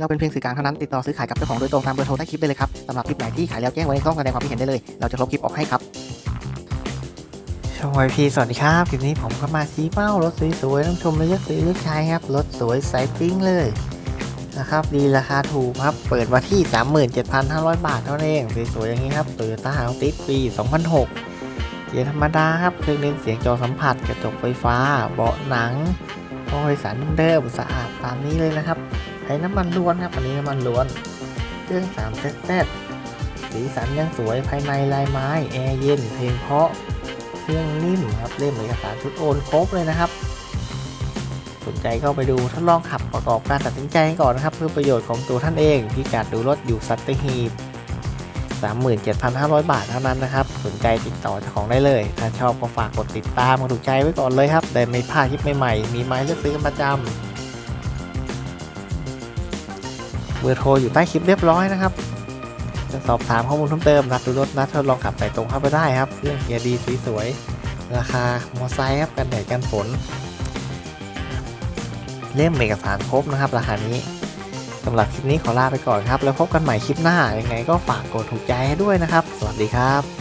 เราเป็นเพียงสื่อกลางเท่านั้นติดต่อซื้อขายกับเจ้าของโดยตรงตามเบอร์โทรใต้คลิปได้เลยครับสำหรับคลิปไหนที่ขายแล้วแจ้งไว้ในช่องแสดงความคิดเห็นได้เลย เราจะลบคลิปออกให้ครับชมพีสวัสดีครับคลิปนี้ผมก็มาชี้เป้ารถสวยๆน้ำชมเลยเลือกซื้อเลือกใช้ครับรถสวยใสปิ้งเลยนะครับดีราคาถูกครับ เปิดมาที่ 37,500 บาทเท่านั้นเองสวยๆอย่างนี้ครับ Toyota a l t i s ปี 2006เกียร์ธรรมดาครับเครื่องเล่นเสียงจอสัมผัสกระจกไฟฟ้า เบาะหนังห้องโดยสารเดิมสะอาดตามนี้เลยนะครับ ช้น้ำมันล้วนครับ อันนี้น้ำมันล้วน เครื่อง3เซตเซตสีสันยังสวยภายในลายไม้ แอร์เย็น เพลงเพราะ เครื่องนิ่มครับ เล่มเอกสารชุดโอนครบเลยนะครับ สนใจก็ไปดูทดลองขับประกอบการตัดสินใจก่อนนะครับ เพื่อประโยชน์ของตัวท่านเองพิกัดดูรถอยู่สัตหีบ37,500 บาทเท่านั้นนะครับ สนใจติดต่อเจ้าของได้เลย ถ้าชอบก็ฝากกดติดตามกดถูกใจไว้ก่อนเลยครับได้ไม่พลาดคลิปใหม่ๆ มีไม้เลือกซื้อกันประจำ เบอร์โทรอยู่ใต้คลิปเรียบร้อยนะครับ จะสอบถามข้อมูลเพิ่มเติมนัดดูรถนัดทดลองขับไปตรงเข้าไปได้ครับเครื่องเกียร์ดีสวยๆราคามอไซค์ครับกันแดดกันฝนเล่มเอกสารครบนะครับ ราคานี้สำหรับคลิปนี้ขอลาไปก่อนครับ แล้วพบกันใหม่คลิปหน้ายังไงก็ฝากกดถูกใจให้ด้วยนะครับ สวัสดีครับ